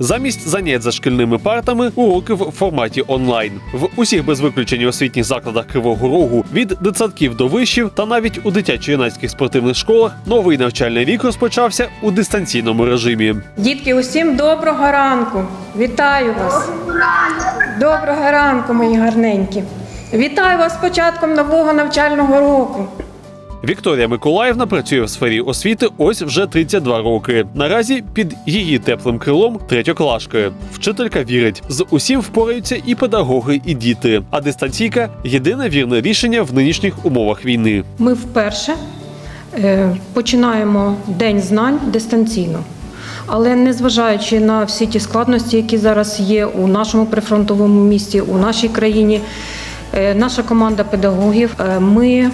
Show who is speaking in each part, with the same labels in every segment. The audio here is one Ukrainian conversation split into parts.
Speaker 1: Замість занять за шкільними партами уроки в форматі онлайн. В усіх без виключення освітніх закладах Кривого Рогу від дитсадків до вишів та навіть у дитячо-юнацьких спортивних школах новий навчальний рік розпочався у дистанційному режимі.
Speaker 2: Дітки, усім доброго ранку! Вітаю вас! Доброго ранку, мої гарненькі! Вітаю вас з початком нового навчального року.
Speaker 1: Вікторія Миколаївна працює в сфері освіти ось вже 32 роки. Наразі під її теплим крилом третьоклашки. Вчителька вірить, з усім впораються і педагоги, і діти. А дистанційка єдине вірне рішення в нинішніх умовах війни.
Speaker 2: Ми вперше е, починаємо День знань дистанційно. Але незважаючи на всі ті складності, які зараз є у нашому прифронтовому місті, у нашій країні, наша команда педагогів, е, ми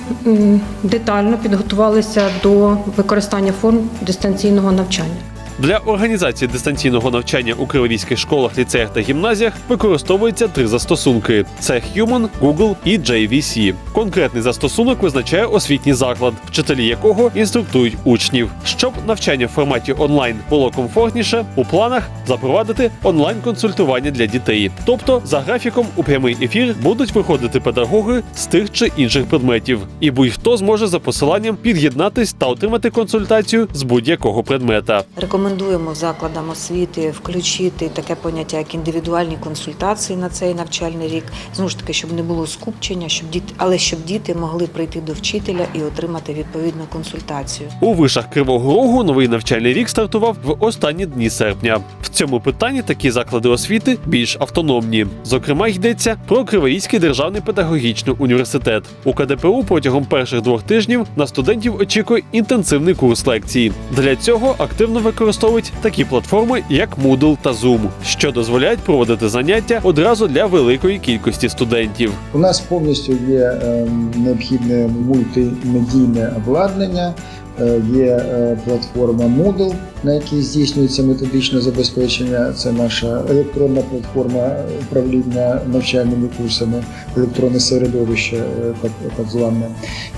Speaker 2: детально підготувалися до використання форм дистанційного навчання.
Speaker 1: Для організації дистанційного навчання у криворізьких школах, ліцеях та гімназіях використовуються три застосунки: це Human, Google і JVC. Конкретний застосунок визначає освітній заклад, вчителі якого інструктують учнів. Щоб навчання в форматі онлайн було комфортніше, у планах запровадити онлайн-консультування для дітей. Тобто, за графіком у прямий ефір будуть виходити педагоги з тих чи інших предметів, і будь-хто зможе за посиланням під'єднатись та отримати консультацію з будь-якого предмета.
Speaker 3: Рекомендуємо закладам освіти включити таке поняття, як індивідуальні консультації на цей навчальний рік. Знову ж таки, щоб не було скупчення, щоб діти, але щоб діти могли прийти до вчителя і отримати відповідну консультацію.
Speaker 1: У вишах Кривого Рогу новий навчальний рік стартував в останні дні серпня. В цьому питанні такі заклади освіти більш автономні. Зокрема, йдеться про Криворізький державний педагогічний університет. У КДПУ протягом перших двох тижнів на студентів очікує інтенсивний курс лекцій. Для цього активно використовують такі платформи, як Moodle та Zoom, що дозволяють проводити заняття одразу для великої кількості студентів.
Speaker 4: У нас повністю є ем, необхідне мультимедійне обладнання, е, є е, платформа Moodle, на якій здійснюється методичне забезпечення. Це наша електронна платформа управління навчальними курсами, електронне середовище, е, так, зване.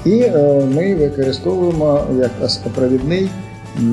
Speaker 4: І е, ми використовуємо як провідний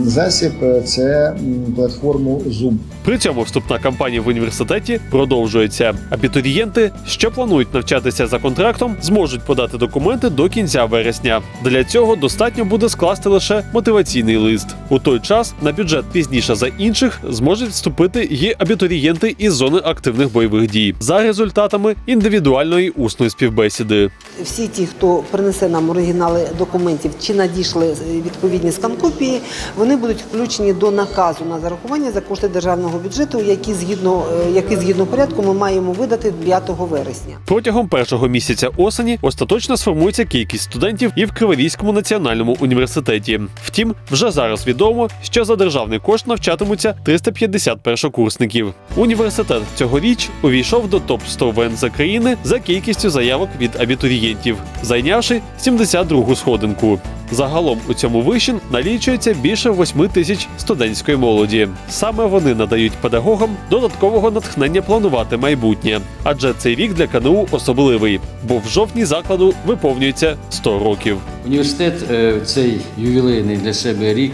Speaker 4: засіб е, це платформу Zoom.
Speaker 1: При цьому вступна кампанія в університеті продовжується. Абітурієнти, що планують навчатися за контрактом, зможуть подати документи до кінця вересня. Для цього достатньо буде скласти лише мотиваційний лист. У той час на бюджет пізніше за інших зможуть вступити і абітурієнти із зони активних бойових дій за результатами індивідуальної усної співбесіди.
Speaker 5: всі ті, хто принесе нам оригінали документів чи надійшли відповідні скан-копії, вони будуть включені до наказу на зарахування за кошти державного бюджету, які згідно е, який згідно порядку ми маємо видати 5 вересня.
Speaker 1: Протягом першого місяця осені остаточно сформується кількість студентів і в Криворізькому національному університеті. Втім, вже зараз відомо, що за державний кошт навчатимуться 350 першокурсників. Університет цьогоріч увійшов до топ 100 ВНЗ країни за кількістю заявок від абітурієнтів, зайнявши 72-гу сходинку. Загалом у цьому виші налічується більше 8 тисяч студентської молоді. Саме вони надають педагогам додаткового натхнення планувати майбутнє, адже цей рік для КНУ особливий, бо в жовтні закладу виповнюється 100 років.
Speaker 6: Університет е, цей ювілейний для себе рік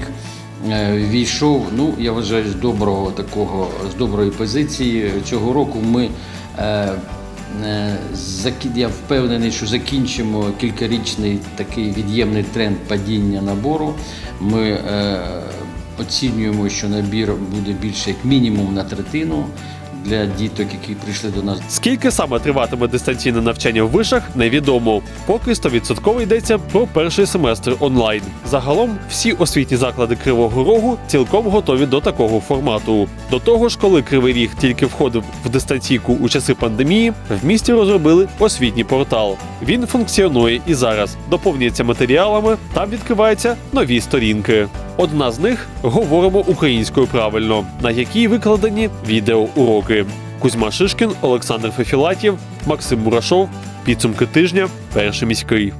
Speaker 6: е, війшов, ну я вважаю, з доброго такого, з доброї позиції. Цього року ми е, я впевнений, що закінчимо кількарічний такий від'ємний тренд падіння набору. Ми е, оцінюємо, що набір буде більше як мінімум на третину для діток, які прийшли до нас
Speaker 1: Скільки саме триватиме дистанційне навчання в вишах, невідомо. Поки 100% йдеться про перший семестр онлайн. Загалом всі освітні заклади Кривого Рогу цілком готові до такого формату. До того ж, коли Кривий Ріг тільки входив в дистанційку у часи пандемії, в місті розробили освітній портал. Він функціонує і зараз, доповнюється матеріалами, там відкриваються нові сторінки. Одна з них говоримо українською правильно, на якій викладені відеоуроки. Кузьма Шишкін, Олександр Фефілатів, Максим Мурашов. Підсумки тижня. Перший міський.